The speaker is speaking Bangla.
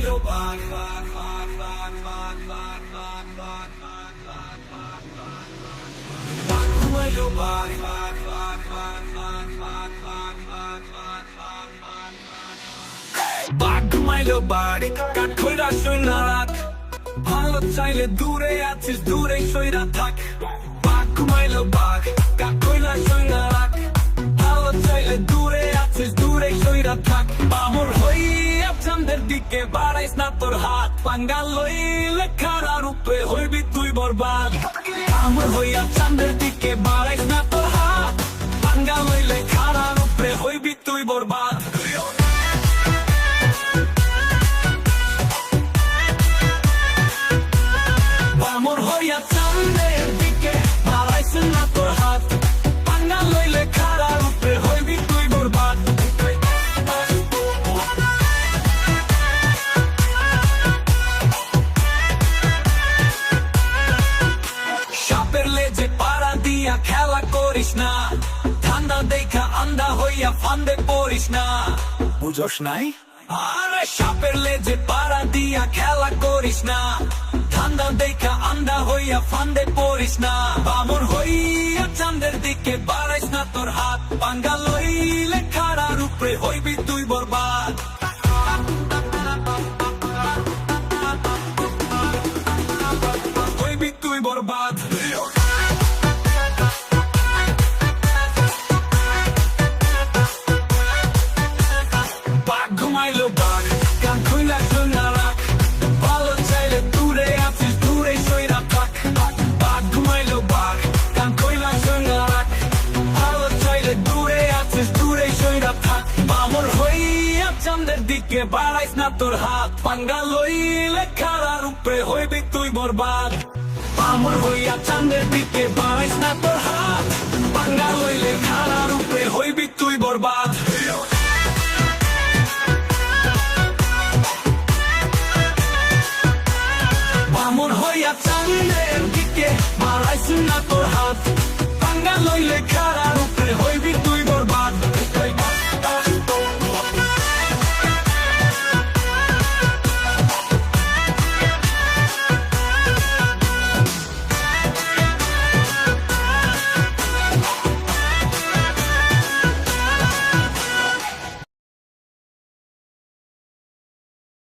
your body. Rock away your body. বাঘ ঘুমাইলো বাড়ি কাঠ খোলা সৈনা রাত ভালো চাইলে দূরে আছিস দূরে সৈরা থাক বাঘ ঘুমাইলো বাঘ কাঠ খোলা সৈনা রাত ভালো চাইলে দূরে আছিস দূরে সৈরা থাক বামর দিকে বাড়াইস না তোর হাত। পাঙ্গা লইলে খারা রূপে হইবি তুই বরবাদ। আমার হইয়া চান্দের দিকে বাড়াইস না তোর হাত। পাঙ্গা লইলে খারা রূপে হইবি তুই বরবাদ। দিয়া খেলা করিস না। ঠান্ডা দেখা আন্দা হইয়া ফান্দে পড়িস না। নাই? আরে সাপের লেজে পাড়া দিয়া খেলা করিস না। ঠান্ডা দেখা আন্দা হইয়া ফান্দে পড়িস না। বামর হইয়া চাঁদের দিকে বাড়াইস না তোর হাত। পাঙ্গা লইলে খাড়ার উপরে হইবি তুই বরবাদ। দিকে বাড়াইস না তোর হাত। পাঙ্গা লইলে খারার রূপে হইবি তুই বরবাদ। আমর হইয়া চান্দের দিকে বাড়াইস না তোর হাত। পাঙ্গা লইলে খারার রূপে হইবি তুই বরবাদ। আমর হইয়া চান্দের দিকে বাড়াইস না তোর হাত। পাঙ্গা লইলে খারাপ